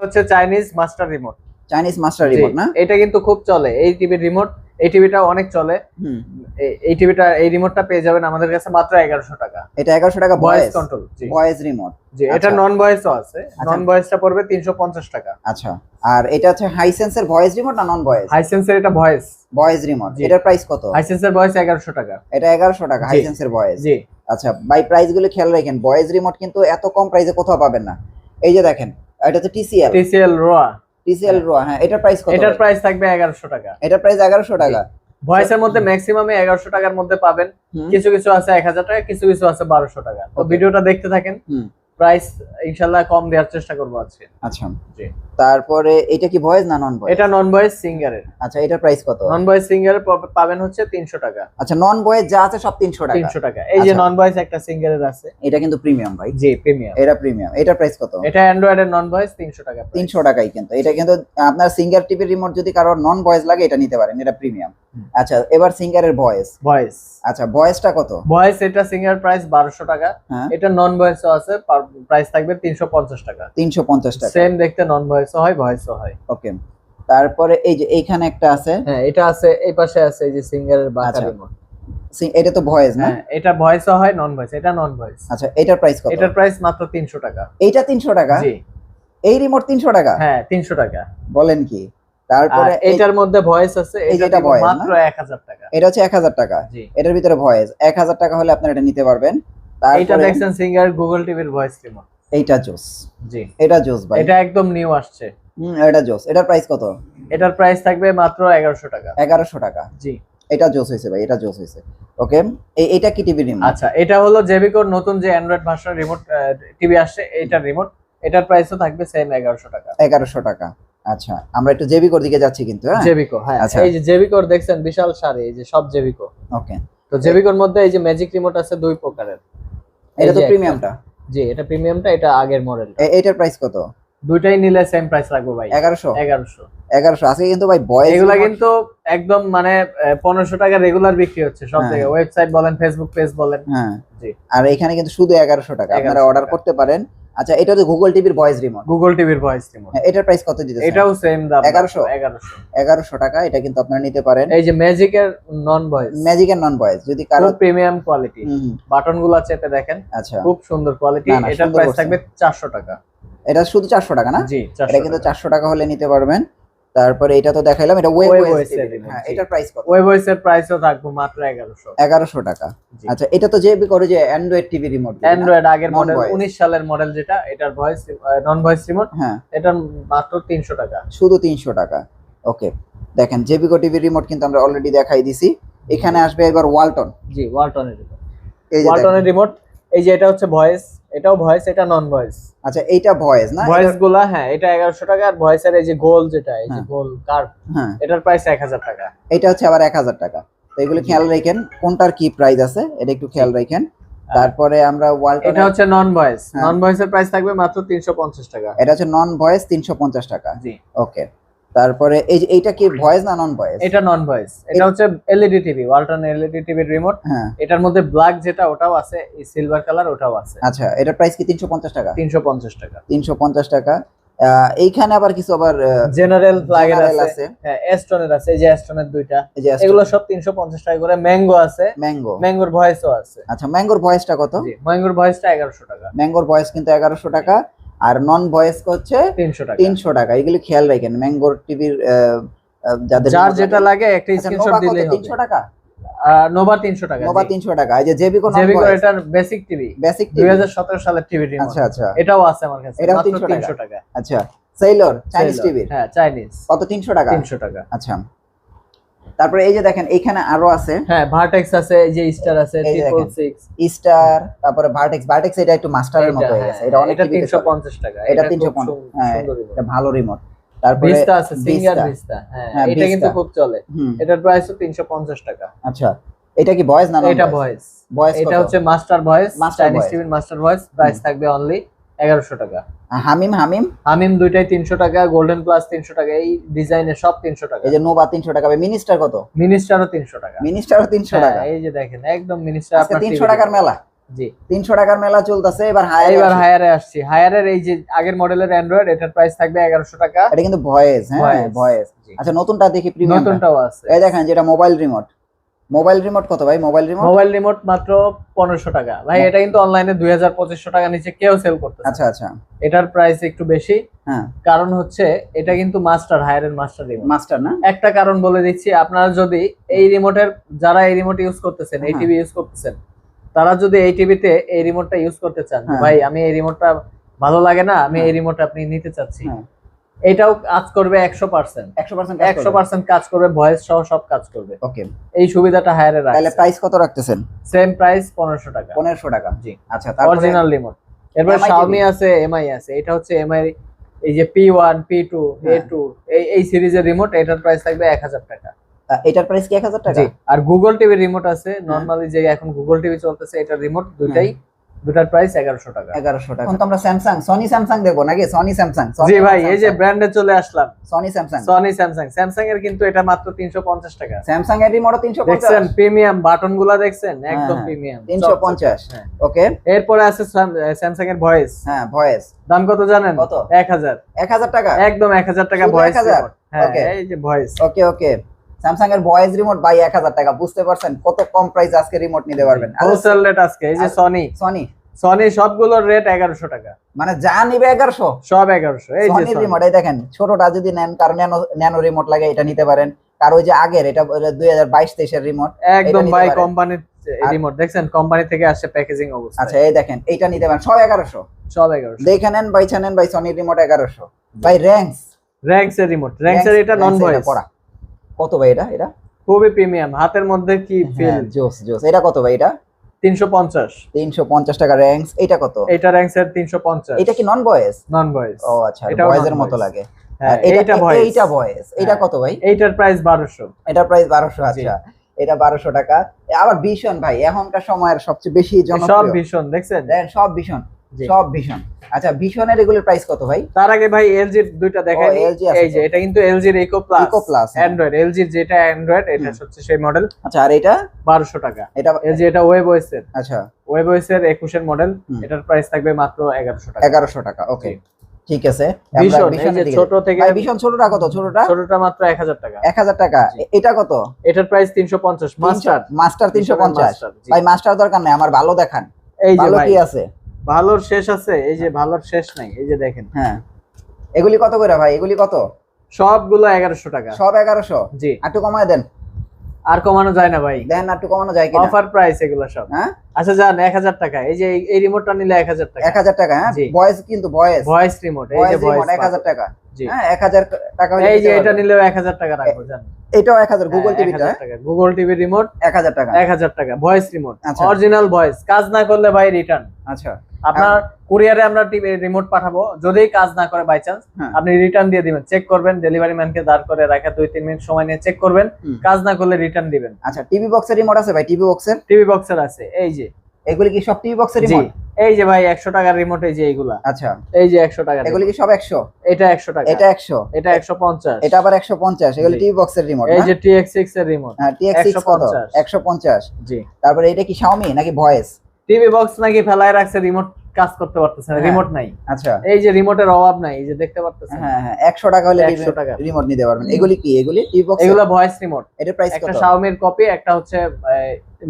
হচ্ছে Chinese master remote Chinese master remote না? এটা কিন্তু খুব চলে। এই টিভির রিমোট এই টিভিটা অনেক চলে। হুম। এই- টিভিটা এই রিমোটটা পেয়ে যাবেন আমাদের কাছে মাত্র এগারোশো টাকা। এটা এগারোশো টাকা voice voice control voice remote জি এটা আচ্ছা। নন ভয়েসও আছে। আচ্ছা। নন ভয়েসটা পড়বে তিনশো পঞ্চাশ টাকা। আচ্ছা। আর এটা হচ্ছে হাইসেন্সের ভয়েস রিমোট না নন ভয়েস হাইসেন্সের এটা ভয়েস ভয়েস রিমোট। এটার প্রাইস কত? হাইসেন্সের ভয়েস এগারোশো টাকা। এটা এগারোশো টাকা। হাইসেন্সের ভয়েস জি। আচ্ছা বাই প্রাইসগুলো খেয়াল রাখেন ভয়েস রিমোট কিন্তু এত কম প্রাইসে কোথাও পাবেন না। এই যে দেখেন এটা তো টিসিএল টিসিএল রোয়া টিসিএল রোয়া হ্যাঁ। এটার প্রাইস কত এটার প্রাইস থাকবে 1100 টাকা। এটার প্রাইস 1100 টাকা। ভয়েসের মধ্যে ম্যাক্সিমামে 1100 টাকার মধ্যে পাবেন। কিছু কিছু আছে এক হাজার টাকা কিছু কিছু আছে 1200 টাকা। তো ভিডিওটা দেখতে থাকেন। হুম। প্রাইস ইনশাল্লাহ কম দেওয়ার চেষ্টা করব আজকে। আচ্ছা। জি। তারপরে এটা কি ভয়েস না নন ভয়েস এটা নন ভয়েস সিঙ্গারের আচ্ছা এটা প্রাইস কত? নন ভয়েস সিঙ্গারের পাবেন হচ্ছে তিনশো টাকা। আচ্ছা নন ভয়েস যা আছে সব তিনশো টাকা। তিনশো টাকা। এই যে আচ্ছা। নন ভয়েস একটা সিঙ্গারের আছে। এটা কিন্তু প্রিমিয়াম ভাই। জি প্রিমিয়াম এটা প্রিমিয়াম এটার প্রাইস কত? এটা অ্যান্ড্রয়েড এর নন ভয়েস তিনশো টাকা price। তিনশো টাকাই কিন্তু। এটা কিন্তু আপনার সিঙ্গার টিভির রিমোট যদি কারোর নন ভয়েস লাগে এটা নিতে পারেন। এটা প্রিমিয়াম আচ্ছা এবার সিঙ্গারের ভয়েস ভয়েস আচ্ছা ভয়েসটা কত? ভয়েস এটা সিঙ্গার প্রাইস বারোশো টাকা। হ্যাঁ। এটা নন ভয়েসও আছে প্রাইস থাকবে তিনশো পঞ্চাশ টাকা। তিনশো পঞ্চাশ টাকা। সেম দেখতে নন ভয়েসও হয় ভয়েসও হয়। ওকে তারপরে এই যে এইখানে একটা আছে? হ্যাঁ এটা আছে এই পাশে আছে এই যে সিঙ্গারের বাঁকা আচ্ছা। remote। এটা তো ভয়েস না? হ্যাঁ এটা ভয়েসও হয় নন ভয়েস এটা নন ভয়েস আচ্ছা এটার প্রাইস কত? এটার প্রাইস মাত্র তিনশো টাকা। এইটা তিনশো টাকা? জি। এই রিমোট তিনশো টাকা? হ্যাঁ তিনশো টাকা। বলেন কি? তারপরে এটার মধ্যে ভয়েস আছে এটা এটা? মাত্র এক হাজার টাকা। এটা হচ্ছে এক হাজার টাকা। জি। এটার ভিতরে ভয়েস এক হাজার টাকা হলে আপনারা এটা নিতে পারবেন। এইটা দেখছেন সিঙ্গার গুগল টিভির ভয়েস রিমোট এইটা জোস। জি। এটা জোস ভাই। এটা একদম নিউ আসছে। হুম, এটা জোস। এটার প্রাইস কত? এটার প্রাইস থাকবে মাত্র এগারোশো টাকা। এগারোশো টাকা। জি। এটা জোস হয়েছে ভাই এটা জোস হয়েছে। ওকে এটা কি টিভি রিমোট আচ্ছা এটা হলো জেবিকোর নতুন যে অ্যান্ড্রয়েড ভার্সন রিমোট টিভি আসছে এইটার রিমোট এটার প্রাইসও থাকবে সেম এগারোশো টাকা। এগারোশো টাকা। আচ্ছা আমরা একটু জেবিকোর দিকে যাচ্ছি কিন্তু হ্যাঁ? জেবিকো হ্যাঁ। আচ্ছা। এই যে জেবিকোর দেখছেন বিশাল সারি এই যে সব জেবিকো ওকে তো জেবিকোর মধ্যে এই যে ম্যাজিক রিমোট আছে দুই প্রকারের। এটা তো প্রিমিয়ামটা জি এটা প্রিমিয়ামটা এটা আগের মডেল এটার প্রাইস কত? দুইটাই নিলে সেম প্রাইস লাগবে ভাই। 1100 1100 1100 আজকে কিন্তু ভাই বয়েজ এগুলা কিন্তু একদম মানে 1500 টাকা রেগুলার বিক্রি হচ্ছে সব হ্যাঁ। জায়গায়। ওয়েবসাইট বলেন ফেসবুক পেজ বলেন। হ্যাঁ। জি। আর এখানে কিন্তু শুধু 1100 টাকা। আপনারা অর্ডার করতে পারেন। আচ্ছা এটা তো গুগল টিভির ভয়েস রিমোট গুগল টিভির ভয়েস রিমোট এটার প্রাইস কত দিতে এটাও সেম দাম। 1100? এগারোশো। এগারোশো টাকা এটা কিন্তু আপনারা নিতে পারেন। এই যে ম্যাজিক এর নন ভয়েস ম্যাজিক এর নন ভয়েস যদি কারও প্রিমিয়াম কোয়ালিটি বাটনগুলো চেপে দেখেন। আচ্ছা। খুব সুন্দর কোয়ালিটি এটার প্রাইস থাকবে চারশো টাকা। এটা শুধু চারশো টাকা না? জি এটা কিন্তু চারশো টাকা হলে নিতে পারবেন। তারপরে এটা তো দেখাইলাম এটা ওয়েব ওয়েস হ্যাঁ। এটার প্রাইস কত? ওয়েব ভয়েসের প্রাইসও থাকবে মাত্র এগারোশো। এগারোশো টাকা। আচ্ছা এটা তো যে করে যে অ্যান্ড্রয়েড টিভি রিমোট অ্যান্ড্রয়েড আগের মডেল Non-voice। উনিশ সালের মডেল যেটা এটার ভয়েস নন ভয়েস রিমোট হ্যাঁ। এটার মাত্র তিনশো টাকা। শুধু তিনশো টাকা। ওকে দেখেন জেবিকো টিভি রিমোট কিন্তু আমরা অলরেডি দেখাই দিছি। এখানে আসবে এবার ওয়ালটন জি ওয়ালটনের রিমোট এই যে ওয়ালটনের রিমোট এই যে এটা হচ্ছে ভয়েস এটাও ভয়েস এটা নন ভয়েস আচ্ছা এইটা ভয়েস না? ভয়েসগুলা হ্যাঁ এটা এগারোশো টাকা আর ভয়েসের এই যে গোল যেটা এই যে হ্যাঁ। গোল কার্ভ হ্যাঁ। এটার প্রাইস এক হাজার টাকা। এটা হচ্ছে আবার এক হাজার টাকা। তো এগুলো খেয়াল রাখেন কোনটার কি প্রাইস আছে এটা একটু খেয়াল রাখেন। তারপরে আমরা ওয়ালটন এটা হচ্ছে নন ভয়েস। নন ভয়েসের প্রাইস থাকবে মাত্র তিনশো পঞ্চাশ টাকা। এটা হচ্ছে নন ভয়েস তিনশো পঞ্চাশ টাকা। জি। ওকে তারপরে এই যে এইটা কি ভয়েস না নন ভয়েস এটা নন ভয়েস এটা হচ্ছে এলইডি টিভি ওয়ালটন এলইডি টিভির রিমোট হ্যাঁ। এটার মধ্যে ব্ল্যাক যেটা ওটাও আছে এই সিলভার কালার ওটাও আছে। আচ্ছা এটা প্রাইস কি তিনশো পঞ্চাশ টাকা? তিনশো পঞ্চাশ টাকা। তিনশো পঞ্চাশ টাকা। আহ, এইখানে আবার কিছু আবার জেনারেল General আছে। হ্যাঁ এস্টনের আছে এই যে এস্টনের দুইটা। এগুলো সব তিনশো পঞ্চাশ টাকা করে। ম্যাঙ্গো আছে। ম্যাঙ্গো ম্যাঙ্গোর ভয়েসও আছে। আচ্ছা ম্যাঙ্গোর ভয়েসটা কত? জি ম্যাঙ্গোর ভয়েসটা এগারোশো টাকা। ম্যাঙ্গোর ভয়েস কিন্তু এগারোশো টাকা। আর নন ভয়েস হচ্ছে তিনশো টাকা। তিনশো টাকা। এগুলি খেয়াল রাখেন ম্যাঙ্গোর টিভির যাদের যার যেটা লাগে- একটা আচ্ছা, স্ক্রিনশট 300 টাকা? নোভা তিনশো টাকা নোভা টাকা। এই যে জেবিকো জেবিকো ভয়েস বেসিক টিভি বেসিক সালের টিভি আচ্ছা আচ্ছা। এটাও আছে আমার কাছে এটাও 300 টাকা। টাকা। আচ্ছা সেইলর চাইনিজ টিভির হ্যাঁ চাইনিজ কত? তিনশো টাকা? তিনশো টাকা। আচ্ছা। তারপরে এই যে দেখেন এইখানে আরও আছে। হ্যাঁ ভার্টেক্স আছে এই যে স্টার আছে এই যে ট্রিপল দেখেন। সিক্স স্টার তারপরে ভার্টেক্স ভার্টেক্স এটা একটু মাস্টারের মতো হয়ে গেছে। এটা অনেক এটা টিভিতে তিনশো চলে। পঞ্চাশ টাকা। এটা 350 হ্যাঁ, এটা ভালো রিমোট তারপরে ভিস্তা আছে সিঙ্গার ভিস্তা হ্যাঁ হ্যাঁ, এটা কিন্তু খুব চলে। এটার তিনশো পঞ্চাশ টাকা। আচ্ছা এটা কি ভয়েস না এটা ভয়েস ভয়েস এটা হচ্ছে মাস্টার ভয়েস চাইনিজ টিভির মাস্টার ভয়েস প্রাইস থাকবে অনলি এগারোশো টাকা। হামিম হামিম? হামিম দুইটাই তিনশো টাকা গোল্ডেন প্লাস তিনশো টাকা এই ডিজাইনের সব তিনশো টাকা। এই যে নোভা তিনশো টাকা মিনিস্টার কত? মিনিস্টারও তিনশো টাকা। মিনিস্টারও তিনশো হ্যাঁ, টাকা। এই যে দেখেন একদম মিনিস্টার তিনশো টাকার মেলা। জি। তিনশো টাকার মেলা চলতেছে এবার হায়ার এবার হায়ারে আসছি। হায়ারের এই যে আগের মডেলের অ্যান্ড্রয়েড এটার প্রাইস থাকবে এগারোশো টাকা। এটা কিন্তু ভয়েস হ্যাঁ ভয়েস আচ্ছা নতুনটা দেখি প্রিমিয়াম নতুনটাও আছে। এই দেখেন যেটা মোবাইল রিমোট মোবাইল রিমোট কত ভাই? মোবাইল রিমোট মোবাইল রিমোট মাত্র পনেরোশো টাকা। ভাই এটা কিন্তু অনলাইনে দুই হাজার পঁচিশশো টাকা নিচে কেউ সেল করতেছে আচ্ছা আচ্ছা। এটার প্রাইস একটু বেশি। হ্যাঁ। কারণ হচ্ছে এটা কিন্তু মাস্টার হায়ার হায়ারের মাস্টার রিমোট মাস্টার না? একটা কারণ বলে দিচ্ছি আপনারা যদি এই রিমোটের যারা এই রিমোট ইউজ করতেছেন এই হ্যাঁ। টিভি ইউজ করতেছেন তারা যদি এই টিভিতে এই রিমোটটা ইউজ করতে চান হ্যাঁ। ভাই আমি এই রিমোটটা ভালো লাগে না আমি এই রিমোট আপনি নিতে চাচ্ছি। হ্যাঁ। এটাও কাজ করবে একশো পার্সেন্ট। একশো পার্সেন্ট একশো পার্সেন্ট কাজ করবে ভয়েস সহ সব কাজ করবে। ওকে। এই সুবিধাটা হায়ারে তাহলে প্রাইস কত রাখতেছেন? সেম প্রাইস পনেরোশো টাকা। পনেরোশো টাকা। জি। আচ্ছা অরিজিনাল রিমোট এরপর Xiaomi আছে এমআই আছে। এটা হচ্ছে এমআই এই যে P one P two A হ্যাঁ। টু এই এই সিরিজের রিমোট এটার প্রাইস থাকবে এক হাজার টাকা। এটার প্রাইস কি এক হাজার টাকা? জি। আর গুগল টিভি রিমোট আছে। নরমালি যে এখন গুগল টিভি চলতেছে এটার রিমোট দুইটাই দুটার প্রাইস এগারোশো টাকা। এগারোশো টাকা। এখন তো আমরা স্যামসাং সনি স্যামসাং দেখব নাকি? সনি স্যামসাং জি ভাই এই যে ব্র্যান্ডে চলে আসলাম। Sony Samsung Sony Samsung Samsung এর কিন্তু এটা মাত্র তিনশো পঞ্চাশ টাকা। স্যামসাং এর রিমোট তিনশো দেখছেন প্রিমিয়াম বাটনগুলা দেখছেন? একদম প্রিমিয়াম তিনশো পঞ্চাশ। হ্যাঁ। ওকে এরপরে আছে স্যামসাং এর ভয়েস হ্যাঁ ভয়েস দাম কত জানেন? কত? এক হাজার। এক হাজার টাকা। একদম এক হাজার টাকা ভয়েস 1000? হ্যাঁ এই যে ভয়েস ওকে ওকে স্যামসাং এর ভয়েস রিমোট বাই এক হাজার টাকা। বুঝতে পারছেন কত কম প্রাইস আজকে রিমোট নিতে পারবেন? হোলসেল রেট আজকে এই যে আর- সনি সনি সনি সবগুলোর রেট এগারোশো টাকা। মানে যা নিবে এগারোশো? সব এগারোশো এই যে সনি রিমোট এই দেখেন ছোটটা যদি নেন কারণ ন্যানো রিমোট লাগে এটা নিতে পারেন। কার ওই যে আগের এটা দুই হাজার বাইশ তেইশের রিমোট একদম বাই কোম্পানির রিমোট দেখছেন? কোম্পানি থেকে আসছে প্যাকেজিং অবস্থা। আচ্ছা এই দেখেন এইটা নিতে পারেন সব এগারোশো। সব এগারোশো। দেখে নেন বাই নেন বাই সনি রিমোট এগারোশো। বাই র্যাঙ্কস র্যাঙ্কস এর রিমোট র্যাঙ্কস এর এটা নন ভয়েস পড়া। কত ভাই এটা এটা? খুবই প্রিমিয়াম হাতের মধ্যে কি ফিল হ্যাঁ, জোস জোস। এটা কত ভাই এটা? তিনশো পঞ্চাশ। তিনশো পঞ্চাশ টাকা র্যাঙ্কস এটা কত? এটা র্যাঙ্কস এর তিনশো পঞ্চাশ। এটা কি নন ভয়েস নন ভয়েস ও আচ্ছা ভয়েসের non মতো লাগে। হ্যাঁ এটা ভয়েস এইটা ভয়েস এটা। কত ভাই? এইটার প্রাইস বারোশো। এটা প্রাইস বারোশো জি। আচ্ছা। এটা বারোশো টাকা। আবার ভীষণ ভাই এখনকার সময়ের সবচেয়ে বেশি জনপ্রিয়। সব ভীষণ দেখছেন? সব ভীষণ। সব ভীষণ। আচ্ছা ভীষণের এগুলোর প্রাইস কত ভাই? তার আগে ভাই এলজির দুইটা দেখাই। এই যে এটা কিন্তু এলজির ইকো প্লাস Eco Plus, হ্যাঁ। অ্যান্ড্রয়েড এলজির যেটা অ্যান্ড্রয়েড এটা। হচ্ছে সেই মডেল আচ্ছা আর এটা? বারোশো টাকা। এটা এলজি এটা ওয়েব ওয়েস এর। আচ্ছা। ওয়েব ওয়েস এর একুশের মডেল এটার প্রাইস থাকবে মাত্র এগারোশো টাকা। এগারোশো টাকা ওকে ঠিক আছে। আমরা এই যে ছোট থেকে ভাই, ভীষণ ছোটটা কত? ছোটটা? ছোটটা মাত্র এক হাজার টাকা। এক হাজার টাকা। এটা কত? এটার প্রাইস তিনশো পঞ্চাশ। মাস্টার মাস্টার তিনশো পঞ্চাশ। মাস্টার, জি। ভাই মাস্টার দরকার নাই আমার ভালো দেখান। এই যে ভালো ভাই। কি আছে? ভালোর শেষ আছে এই যে ভালোর শেষ নাই এই যে দেখেন। হ্যাঁ। এগুলি কত করে ভাই? এগুলি কত? সবগুলো এগারোশো টাকা। সব এগারোশো? জি। একটু কমায় দেন। আর কমানো যায় না ভাই। দেন একটু কমানো যায় কিনা? অফার প্রাইস এগুলো সব। হ্যাঁ? আচ্ছা যান এক হাজার টাকা। এই যে এই- রিমোটটা নিলে এক হাজার টাকা। এক হাজার টাকা হ্যাঁ? ভয়েস কিন্তু ভয়েস ভয়েস রিমোট এই যে ভয়েস ভয়েস রিমোট এক হাজার টাকা। জি। হ্যাঁ এক হাজার টাকা এই যে এটা। নিলেও এক হাজার টাকা রাখব জান এটাও এক হাজার গুগল হ্যাঁ, টিভিটা 1000 গুগল টিভি রিমোট এক হাজার টাকা। এক হাজার টাকা। Voice remote. অরিজিনাল ভয়েস কাজ না করলে ভাই রিটার্ন আচ্ছা। আপনার কুরিয়ারে আমরা রিমোট পাঠাবো। যদি কাজ না করে বাই চান্স হ্যাঁ। আপনি রিটার্ন দিয়ে দিবেন চেক করবেন ডেলিভারি ম্যানকে দাঁড় করে রাখা দুই তিন মিনিট সময় নিয়ে চেক করবেন কাজ না করলে রিটার্ন দিবেন। আচ্ছা টিভি বক্সের রিমোট আছে ভাই? টিভি বক্সের টিভি বক্সের আছে এই যে। এগুলি কি সব টিভি বক্সের রিমোট এই যে ভাই একশো টাকার রিমোট এই যে এইগুলা। আচ্ছা। এই যে একশো টাকা এগুলি কি সব একশো? এটা একশো টাকা। এটা একশো। এটা একশো পঞ্চাশ। এটা আবার একশো পঞ্চাশ। এগুলি টিভি বক্সের রিমোট এই যে টিএক্স সিক্স এর রিমোট হ্যাঁ টিএক্স কত? 150 একশো পঞ্চাশ। জি। তারপরে এটা কি শাওমি নাকি ভয়েস টিভি বক্স নাকি ফেলায় রাখছে রিমোট কাজ করতে পারতেছে না হ্যাঁ। রিমোট নাই। আচ্ছা। এই যে রিমোটের অভাব নাই এই যে দেখতে পারতেছেন। হ্যাঁ হ্যাঁ একশো টাকা হলে 100 টাকা। রিমোট নিতে পারবেন। এগুলি কি? এগুলি টিভি বক্স? এগুলো ভয়েস রিমোট এটার প্রাইস কত একটা কত? শাওমির কপি একটা হচ্ছে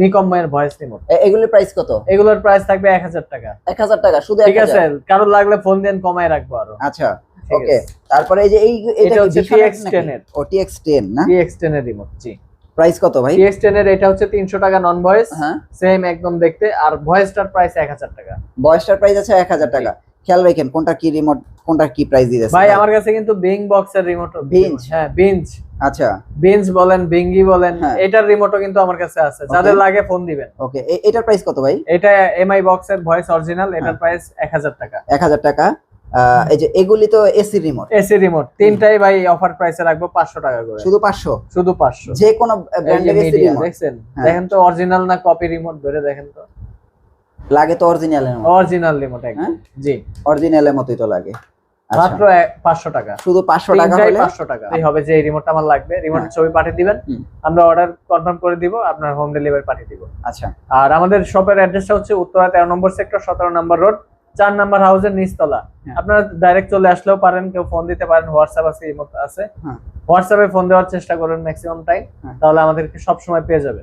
মিকম এর ভয়েস রিমোট এগুলির প্রাইস কত? এগুলোর প্রাইস থাকবে এক হাজার টাকা। এক হাজার টাকা শুধু 1000 ঠিক আছে কারোর লাগলে ফোন দেন কমায় রাখব আরও। আচ্ছা ওকে তারপরে এই যে এই এটা হচ্ছে ভীষণের TX10 নাকি? এর। ও টিএক্স টেন না? টিএক্স টেন এর রিমোট জি। প্রাইস কত ভাই? টিএক্স টেন এর এটা হচ্ছে তিনশো টাকা নন ভয়েস হ্যাঁ। সেম একদম দেখতে। আর ভয়েসটার প্রাইস এক হাজার টাকা। বয়সটার প্রাইস আছে এক হাজার টাকা। খেয়াল রাখেন কোনটা কি রিমোট কোনটা কি প্রাইস দিতেছে। ভাই আমার কাছে কিন্তু বিং বক্সের রিমোট Binge? হ্যাঁ বিঞ্জ আচ্ছা। বিঞ্জ বলেন বিঙ্গি বলেন হ্যাঁ। এটার রিমোটও কিন্তু আমার কাছে আছে। যাদের লাগে ফোন দিবেন। ওকে এটার প্রাইস কত ভাই? এটা এমআই বক্সের ভয়েস অরিজিনাল এটার হ্যাঁ। প্রাইস এক হাজার টাকা। এক হাজার টাকা। আহ, এই যে এগুলি তো এসি রিমোট। AC remote. তিনটাই ভাই অফার প্রাইসে রাখব পাঁচশো টাকা করে। শুধু পাঁচশো? শুধু পাঁচশো। যে কোনো ব্র্যান্ডের এসি রিমোট। দেখছেন? হ্যাঁ। দেখেন তো অরিজিনাল না কপি রিমোট ধরে দেখেন তো। লাগে তো অরিজিনাল অরিজিনাল রিমোট একদম। হ্যাঁ? জি। অরিজিনালের মতোই তো লাগে। আচ্ছা। মাত্র পাঁচশো টাকা। শুধু পাঁচশো টাকা হলে? পাঁচশো টাকা। এই হবে যে এই রিমোটটা আমার লাগবে। রিমোটের হ্যাঁ। ছবি পাঠিয়ে দিবেন। আমরা অর্ডার কনফার্ম করে দিব আপনার হোম ডেলিভারি পাঠিয়ে দিব। আচ্ছা। আর আমাদের শপের অ্যাড্রেসটা হচ্ছে উত্তরা তেরো নম্বর সেক্টর সতেরো নম্বর রোড চার নাম্বার হাউসের নিচতলা তলা আপনারা ডাইরেক্ট চলে আসলেও পারেন কেউ ফোন দিতে পারেন হোয়াটসঅ্যাপ আছে এই মতো আছে হ্যাঁ। হোয়াটসঅ্যাপে ফোন দেওয়ার চেষ্টা করেন ম্যাক্সিমাম টাইম হ্যাঁ। তাহলে আমাদেরকে সব সময় পেয়ে যাবে